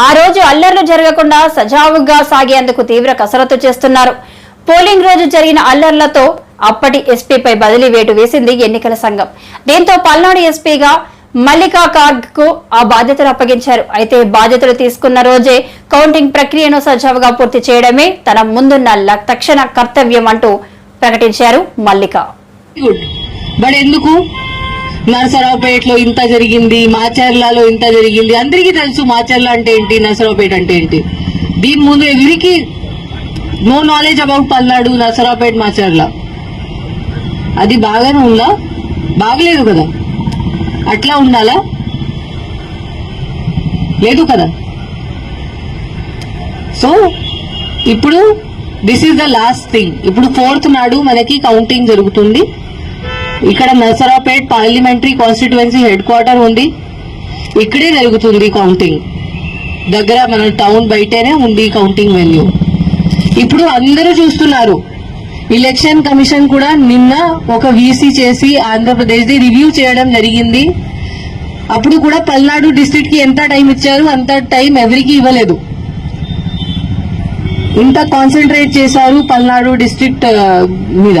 ఆ రోజు అల్లర్లు జరగకుండా సజావుగా సాగేందుకు తీవ్ర కసరత్తు చేస్తున్నారు. పోలింగ్ రోజు జరిగిన అల్లర్లతో అప్పటి ఎస్పీపై బదిలీ వేటు వేసింది ఎన్నికల సంఘం. దీంతో పల్నాడు ఎస్పీగా మల్లికా కార్గ్కు ఆ బాధ్యతలు అప్పగించారు. అయితే బాధ్యతలు తీసుకున్న రోజే కౌంటింగ్ ప్రక్రియను సజావుగా పూర్తి చేయడమే తన ముందున్న ల- తక్షణ కర్తవ్యం అంటూ ప్రకటించారు మల్లిక. బట్ ఎందుకు? నరసరావుపేటలో ఇంత జరిగింది మాచర్లలో ఇంత జరిగింది. అందరికీ తెలుసు మాచర్ల అంటే ఏంటి నరసరావుపేట అంటే ఏంటి. దీని ముందు ఎవరికి no knowledge about Palnadu Narasaraopet Macherla. అది బాగానే ఉందా? బాగలేదు కదా? అట్లా ఉండాలా? లేదు కదా? సో ఇప్పుడు this is the last thing ఇప్పుడు ఫోర్త్ నాడు మనకి కౌంటింగ్ జరుగుతుంది. ఇక్కడ Narasaraopet parliamentary constituency head quarter ఉంది. ఇక్కడే జరుగుతుంది కౌంటింగ్. దగ్గర మన టౌన్ బయటనే ఉంది కౌంటింగ్ వెన్యూ. ఇప్పుడు అందరూ చూస్తున్నారు. ఎలక్షన్ కమిషన్ కూడా నిన్న ఒక వీసీ చేసి ఆంధ్రప్రదేశ్ది రివ్యూ చేయడం జరిగింది. అప్పుడు కూడా పల్నాడు డిస్ట్రిక్ట్కి ఎంత టైం ఇచ్చారు అంత టైం ఎవరికి ఇవ్వలేదు. ఇంత కాన్సన్ట్రేట్ చేశారు పల్నాడు డిస్ట్రిక్ట్ మీద.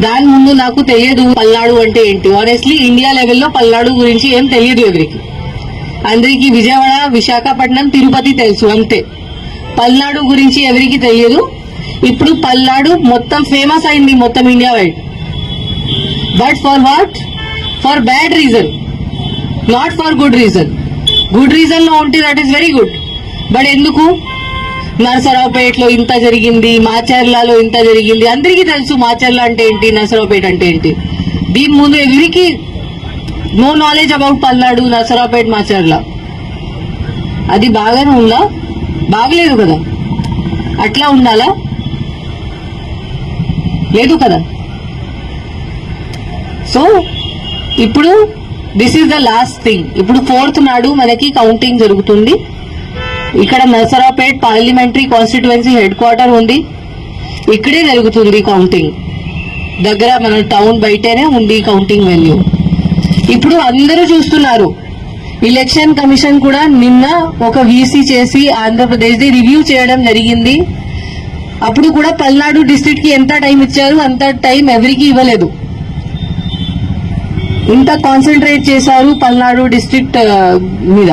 దాని ముందు నాకు తెలియదు పల్నాడు అంటే ఏంటి. ఆనెస్ట్లీ ఇండియా లెవెల్లో పల్నాడు గురించి ఏం తెలియదు ఎవరికి. అందరికీ విజయవాడ విశాఖపట్నం తిరుపతి తెలుసు అంతే. పల్నాడు గురించి ఎవరికి తెలియదు. ఇప్పుడు పల్నాడు మొత్తం ఫేమస్ అయింది మొత్తం India wide. But for what for bad reason not for good reason good రీజన్లో ఉంటే that is very good but ఎందుకు? నరసరావుపేటలో ఇంత జరిగింది మాచర్లలో ఇంత జరిగింది. అందరికీ తెలుసు మాచర్ల అంటే ఏంటి నరసరావుపేట అంటే ఏంటి. దీని ముందు ఎవరికి no knowledge about Palnadu Narasaraopet Macherla. అది బాగానే ఉందా? బాగలేదు కదా? అట్లా ఉండాలా? లేదు కదా? సో ఇప్పుడు this is the last thing ఇప్పుడు ఫోర్త్ నాడు మనకి కౌంటింగ్ జరుగుతుంది. ఇక్కడ Narasaraopet parliamentary constituency head quarter ఉంది. ఇక్కడే జరుగుతుంది కౌంటింగ్. దగ్గర మన టౌన్ బయటనే ఉంది కౌంటింగ్ వెన్యూ. ఇప్పుడు అందరూ చూస్తున్నారు. ఎలక్షన్ కమిషన్ కూడా నిన్న ఒక వీసీ చేసి ఆంధ్రప్రదేశ్ది రివ్యూ చేయడం జరిగింది. అప్పుడు కూడా పల్నాడు డిస్టిక్కి ఎంత టైం ఇచ్చారు అంత టైం ఎవరికి ఇవ్వలేదు. ఇంత కాన్సన్ట్రేట్ చేశారు పల్నాడు డిస్ట్రిక్ట్ మీద.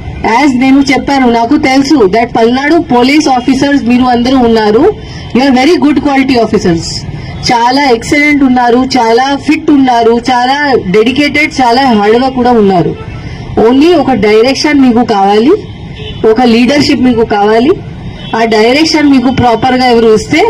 యాజ్ నేను చెప్పాను నాకు తెలుసు దట్ పల్నాడు పోలీస్ ఆఫీసర్స్ మీరు అందరూ ఉన్నారు. Are very good quality officers చాలా ఎక్సలెంట్ ఉన్నారు చాలా ఫిట్ ఉన్నారు చాలా డెడికేటెడ్ చాలా హార్డ్గా కూడా ఉన్నారు. ఓన్లీ ఒక డైరెక్షన్ మీకు కావాలి ఒక లీడర్షిప్ మీకు కావాలి. ఆ డైరెక్షన్ మీకు ప్రాపర్గా ఎవరు ఇస్తే